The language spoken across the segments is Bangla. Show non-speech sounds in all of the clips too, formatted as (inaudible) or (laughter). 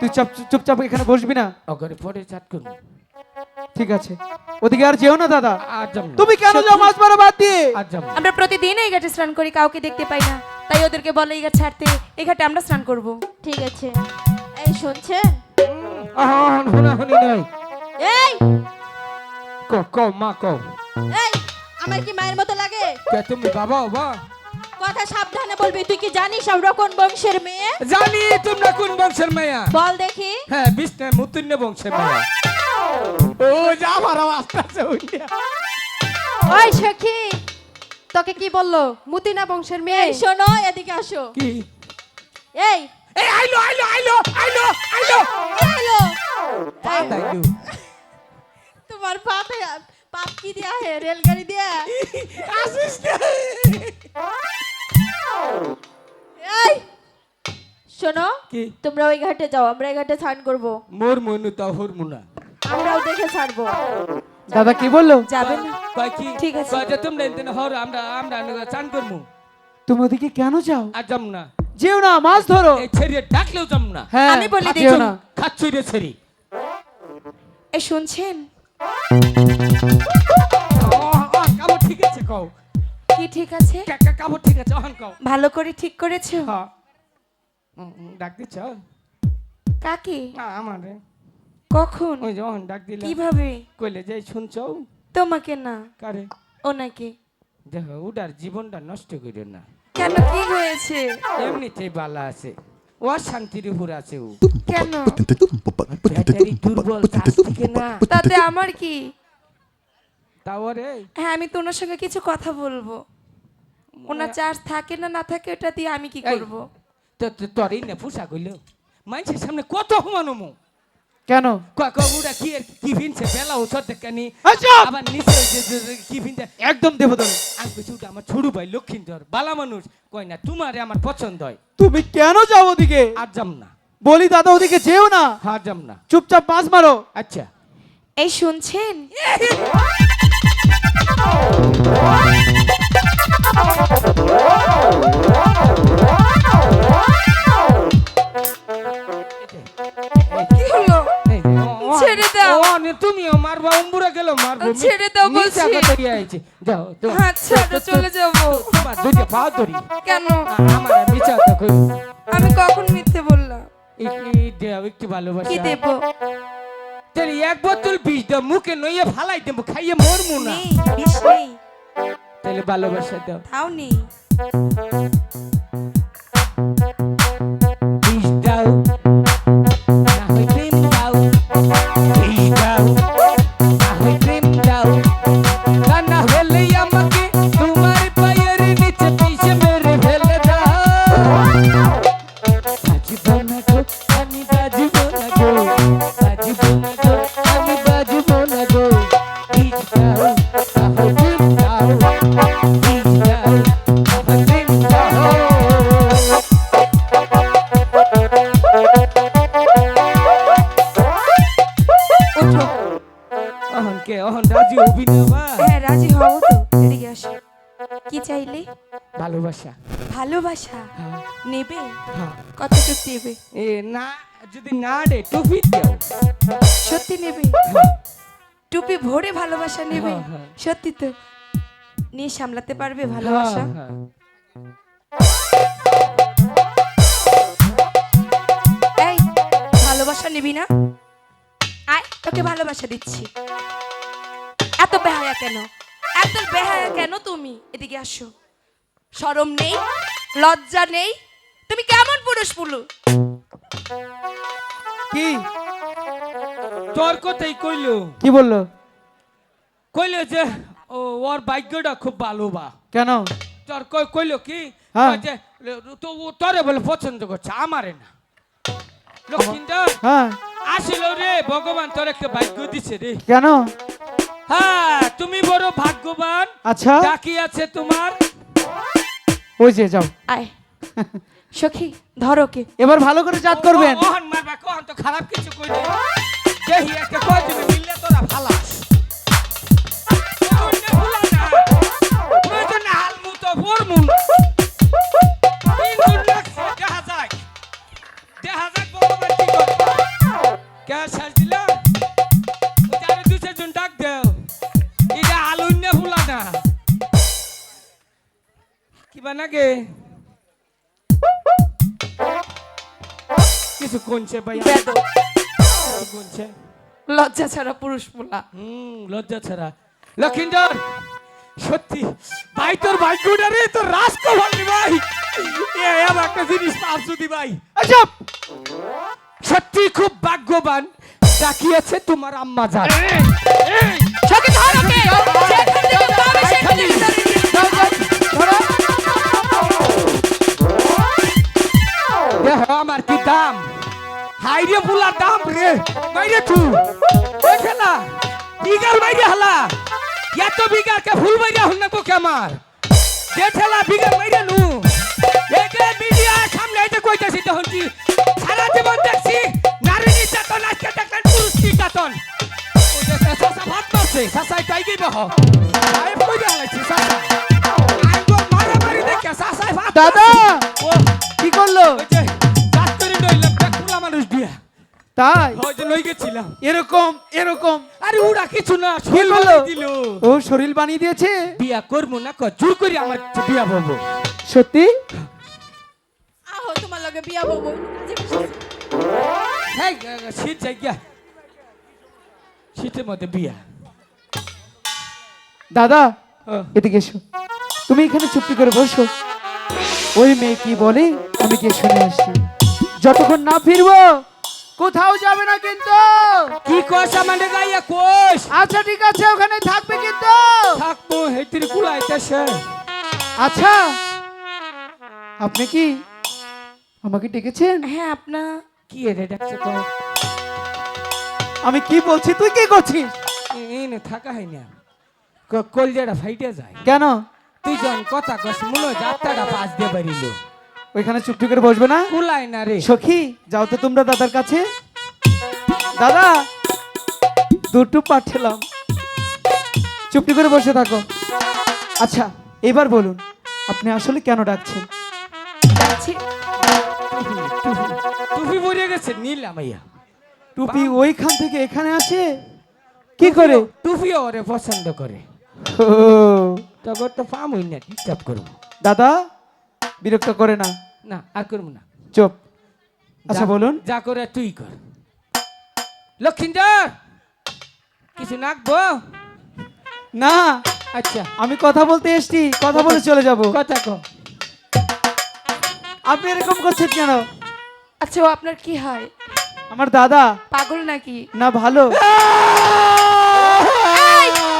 তুই চাপ চুপচাপ এখানে বসবি না? ওখানে পরে চাট করব। ঠিক আছে। ওদিকে আর যেও না দাদা। তুমি কেন যাও মাছ মারা বাদ দিয়ে? আমরা প্রতিদিন এই ঘাটে স্নান করি কাউকে দেখতে পাই না। তাই ওদেরকে বলে এই ঘাট ছাড়তে এই ঘাটে আমরা স্নান করব। ঠিক আছে। এই শুনছেন? হুনাহুনি নাই এই! কও কও মা কও। এই আমার কি মায়ের মতো লাগে? কে তুমি বাবা বা কথা সাবধানে বলবি। তুই কি জানিস আমরা কোন বংশের মেয়ে? জানি তোমরা কোন বংশের মায়া? বল দেখি। হ্যাঁ বিষ্ণু মুতুন্য বংশের মায়া। ও যা আমার আস্তে আস্তে ওই সখী তোকে কি বলল? মুদিনা বংশের মেয়ে। এই শোনো এদিকে আসো। কি? এই। এই আইলো আইলো আইলো আইলো আইলো। পা দাইলো তোমার পাপে পাপ কি দিয়া হে? রেলগাড়ি দিয়া? আসিস না। এই শোনো কি? তোমরা ওই ঘাটে যাও আমরা এই ঘাটে স্নান করব। মোর মনু তা হরমুনা আমরাও দেখে ছাড়বো। দাদা কি বলল? যাবে না। কয় ঠিক আছে। কয় যে তোমরা এদিন হর আমরা আমরা চান করমু। তুমি ওদিকে কেন যাও? আর যাম না। যেও না মাছ ধরো। এই ছেড়ে ডাকলেও যাম না। হ্যাঁ আমি বলি দেখুন। না। খাচ্ছই রে ছেড়ি। এই শুনছেন? ঠিক আছে কও। কি ঠিক আছে? কাবো ঠিক আছে অহন কও ভালো করে ঠিক করেছ? হ্যাঁ ডাক দিচ্ছ? কাকে? না আমারে। কখন? ওই যে অহন ডাক দিলাম কীভাবে? কইলে যাই শুনছো? তোমাকে না। কারে? ওনাকে দেখো উডার জীবনটা নষ্ট করিও না। কেন কি হয়েছে? এমনিতেই বালা আছে। ও শান্তির উপর আছে ও। কেন? (laughs) দুর্বল (laughs) তাতে আমার কি? তাওরে হ্যাঁ আমি তো ওনার সঙ্গে কিছু কথা বলব। ওনার চার্জ থাকে না না থাকে ওটা দিয়ে আমি কি করব? তো তো- তোরই না পোশাক হইল মানুষের সামনে কত হুমানুমু কেন? উড়া কি কি ভিনছে বেলা দেখানি আচ্ছা! আবার নিচে কি ভিনছে? একদম দেবো তুমি আমি কইছি ওটা আমার ছোড়ু ভাই লক্ষিন্দর বালা মানুষ। কই না তোমারে আমার পছন্দ হয়। তুমি কেন যাও ওদিকে? আর যাম না। বলি দাদা ওদিকে যেও না। হ্যাঁ যাম না। চুপচাপ মাছ মারো। আচ্ছা। এই শুনছেন? ছেড়ে দাও। তুমিও মারবা উম্বুরা গেল মারবো ছেড়ে দাও বলছি। যাও তো আচ্ছা তো চলে যাব। তোমার পা ধরি। কেন? আমার মিছা আমি কখন মিথ্যে বললাম? একটু ভালোবাসা। কি দেব? তাহলে এক বোতল বিষ দাও মুখে নইয়ে ফালাই দেবো খাইয়ে মরমু না। তাহলে ভালোবাসা দাও। তাও নেই। ভালোবাসা। ভালোবাসা? হ্যাঁ। নেবে? হ্যাঁ। কতটুক নেবে? এ না যদি না রে টুপি দাও। সত্যি নেবে? টুপি ভরে ভালোবাসা নেবে? হ্যাঁ, হ্যাঁ। সত্যি তো। নিয়ে সামলাতে পারবে ভালোবাসা? হ্যাঁ, এই ভালোবাসা নিবি না? আয় তোকে ভালোবাসা দিচ্ছি। এত বেহায়া কেন? এত বেহায়া কেন তুমি? এদিকে আসো। শরম নেই লজ্জা নেই। তুমি কেমন পুরুষ পুলু? কি? তোর কথাই কইলো। কি বলল? কইলো যে ও ওর ভাগ্যটা খুব ভালো বা। কেন? তোর কই কইলো কি? হ্যাঁ। যে তো ও তোরে বলে পছন্দ করছে আমারে না। লক্ষ্মীন্দর হ্যাঁ। আসিল রে ভগবান তোর একটা ভাগ্য দিছে রে। কেন? হ্যাঁ তুমি বড় ভাগ্যবান। আচ্ছা। ডাকি আছে তোমার। ওই যে যাও। আয়। সখী ধরো কে এবার ভালো করে চাঁদ করবেন। ওহন মারবা কোহন তো খারাপ কিছু কইলে দেহি একটা কয় দিবি মিললে তোরা ভুলা দেখা যাক। দেখা যাক ভগবান কি করে। লাগে। কিছু কোনছে ভাই কোনছে লজ্জা ছাড়া পুরুষ পোলা। হুম লজ্জা ছাড়া। লক্ষিন্দর সত্যি ভাই তোর ভাগ্যটা রে তোর রাজকমল রে ভাই একটা জিনিস পাস যদি ভাই। এসব সত্যি খুব ভাগ্যবান। ডাকিয়েছে তোমার আম্মা জান। হাইরে পুলার দাম রে। বাইরে তু ওই খেলা বিগার বাইরে হালা। এত বিগার কে ফুল বাইরে হল না তো আমার। যে ঠেলা বিগার বাইরে নু তাই? ওই যে লই গেছিলাম। এরকম এরকম। আরে ওরা কিছু না শরীর বানিয়ে দিল। ও শরীর বানিয়ে দিয়েছে? বিয়া করব না কর জোর করে আমার বিয়া বলব। সত্যি? আহো তোমার লগে বিয়া হ্যাঁ শীত যাই গিয়া শীতের মধ্যে বিয়া। দাদা ও, এদিকে এসো। তুমি এখানে চুপটি করে বসো। ওই মেয়ে কি বলে? আমি কি শুনে আসছি যতক্ষণ না ফিরবো কোথাও যাবে না কিন্তু। কি কস আমাদের গাইয়া কোষ আচ্ছা ঠিক আছে ওখানে থাকবে কিন্তু। থাকব হেতির কুলাইতেছে আচ্ছা আপনি কি আমাকে ডেকেছেন? হ্যাঁ আপনা কি রে ডাকছে তো? আমি কি বলছি তুই কি করছিস? এই নে থাকা হয় না কলজাটা ফাইটে যায়। কেন? তুই যখন কথা কস মনে হয় যাত্রাটা পাশ দিয়ে বাড়িল। ওইখানে চুপটি করে বসবে না? কুলাই না রে। সখী যাও তো তোমরা দাদার কাছে। দাদা দুটো পাঠালাম। চুপটি করে বসে থাকো। আচ্ছা এবার বলুন আপনি আসলে কেন ডাকছেন? টুপি পরে গেছে নীলা মাইয়া টুপি ওইখান থেকে এখানে আসে? কি করে? টুপি ওরে পছন্দ করে। তো পামই না ডিস্টার্ব করব। দাদা বিরক্ত করে না? না আর করব না। চুপ। আচ্ছা বলুন। যা করে তুই কর। লক্ষিন্দর কিছু নাকবো? না। আচ্ছা। আমি কথা বলতে এসছি কথা বলে চলে যাব। কথা কো। আপনি এরকম করছেন কেন? আচ্ছা ও আপনার কি হয়? আমার দাদা। পাগল নাকি? না ভালো।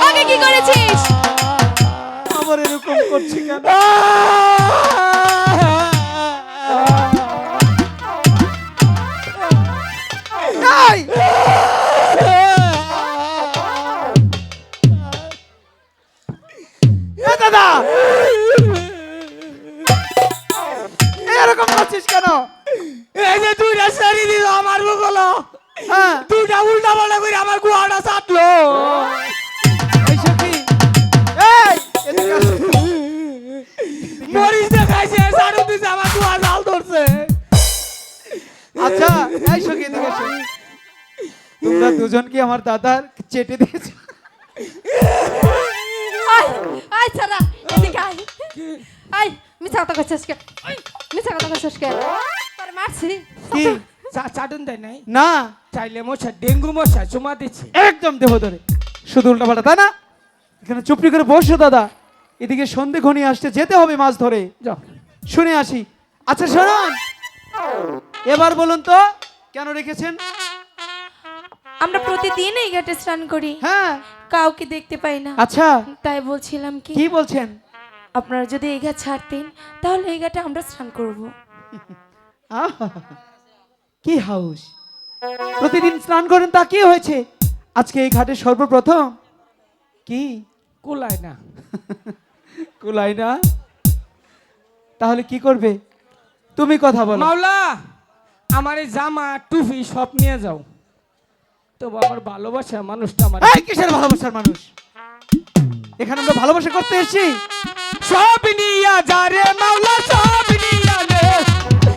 ওকে কি করেছিস? আবার এরকম করছি কেন? করছিস কেন? এই যে দুইটা সারি দিল আমার হ্যাঁ। দুইটা উল্টা পাল্টা করে আমার গুয়াটা চাটলো। মরিচ দেখাইছে দিছে আমার গুয়া জাল ধরছে। আচ্ছা এই সখী এদিকে। তোমরা দুজন কি আমার দাদার চেটে দিয়েছ? আয় আয় ছাড়া এদিকে আয়। আয় মিছা কথা করছিস কে? আয়, মিছা কথা কে তোর মারছি কি? চা- চাটুন দেয় নাই? না। চাইলে মশা ডেঙ্গু মশা চুমা দিচ্ছে। একদম দেহ ধরে। শুধু উল্টা পাল্টা তাই না? এখানে চুপটি করে বসো দাদা। এদিকে সন্ধে ঘনিয়ে আসতে যেতে হবে মাছ ধরে। যাও। শুনে আসি। আচ্ছা শুনুন। এবার বলুন তো কেন রেখেছেন? আমরা প্রতিদিন এই ঘাটে স্নান করি। হ্যাঁ। কাউকে দেখতে পাই না। আচ্ছা। তাই বলছিলাম কি কি বলছেন? আপনারা যদি এই ঘাট ছাড়তেন তাহলে এই ঘাটে আমরা স্নান করব। কি হাউস? প্রতিদিন স্নান করেন তা কি হয়েছে? আজকে এই ঘাটে সর্বপ্রথম? কি? কুলায় না (laughs) কুলাই না তাহলে কি করবে? তুমি কথা বলো। মাওলা আমার এই জামা টুপি সব নিয়ে যাও। তবু আমার ভালোবাসা মানুষটা আমার এই কিসের ভালোবাসার মানুষ? এখানে আমরা ভালোবাসা করতে এসেছি। সব নিয়া যারে মাওলা সব